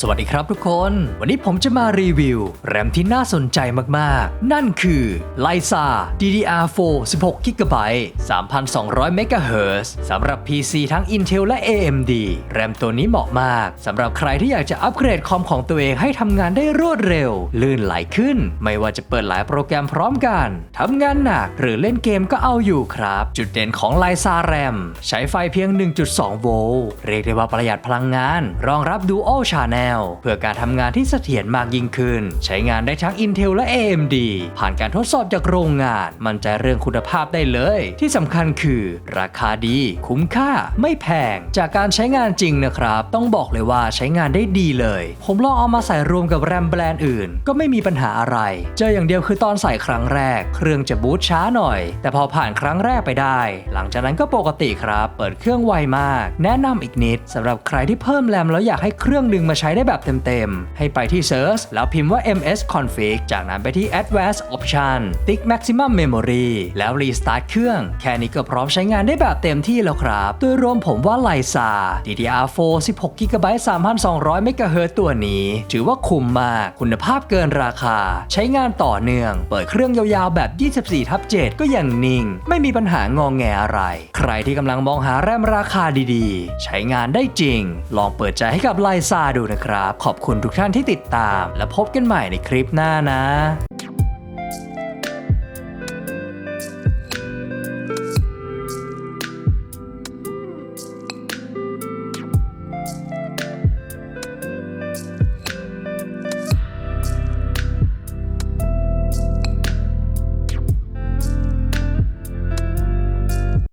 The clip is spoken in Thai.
สวัสดีครับทุกคน วันนี้ผมจะมารีวิว แรมที่น่าสนใจมากๆ นั่นคือ l y s a DDR4 16 GB 3200 MHz สำหรับ PC ทั้ง Intel และ AMD แรมตัวนี้เหมาะมากสำหรับใครที่อยากจะอัปเกรดคอมของตัวเองให้ทำงานได้รวดเร็ว ลื่นไหลขึ้น ไม่ว่าจะเปิดหลายโปรแกรมพร้อมกันทำงานหนักหรือเล่นเกมก็เอาอยู่ครับ จุดเด่นของ l y s a RAM ใช้ไฟเพียง 1.2 โวลต์เรียกได้ว่าประหยัดพลังงาน รองรับ Dual Channel เพื่อการทำงานที่เสถียรมากยิ่งขึ้น ใช้งานได้ทั้ง Intel และ AMD ผ่านการทดสอบจากโรงงาน มั่นใจเรื่องคุณภาพได้เลย ที่สำคัญคือ ราคาดี คุ้มค่า ไม่แพง จากการใช้งานจริงนะครับ ต้องบอกเลยว่าใช้งานได้ดีเลย ผมลองเอามาใส่รวมกับแรมแบรนด์อื่น ก็ไม่มีปัญหาอะไร เจออย่างเดียวคือตอนใส่ครั้งแรก เครื่องจะบูตช้าหน่อย แต่พอผ่านครั้งแรกไปได้ หลังจากนั้นก็ปกติครับ เปิดเครื่องไวมาก แนะนำอีกนิดสำหรับใครที่เพิ่มแรมแล้วอยากให้เครื่องดึงมาใช้ได้แบบเต็มๆ ให้ไปที่ Search แล้วพิมพ์ว่า ms config จากนั้นไปที่ advanced option ติ๊ก maximum memory แล้ว restart เครื่อง แค่นี้ก็พร้อมใช้งานได้แบบเต็มที่แล้วครับ โดยรวมผมว่าไลซา DDR4 16 GB 3200 MHz ตัวนี้ ถือว่าคุ้มมาก คุณภาพเกินราคา ใช้งานต่อเนื่อง เปิดเครื่องยาวๆ แบบ 24ทับ7ก็ยังนิ่ง ไม่มีปัญหางองแงอะไร ใครที่กำลังมองหาแรมราคาดีๆ ใช้งานได้จริง ลองเปิดใจให้กับไลซาดูนะครับ ขอบคุณทุกท่านที่ติดตาม และพบกันใหม่ในคลิปหน้านะ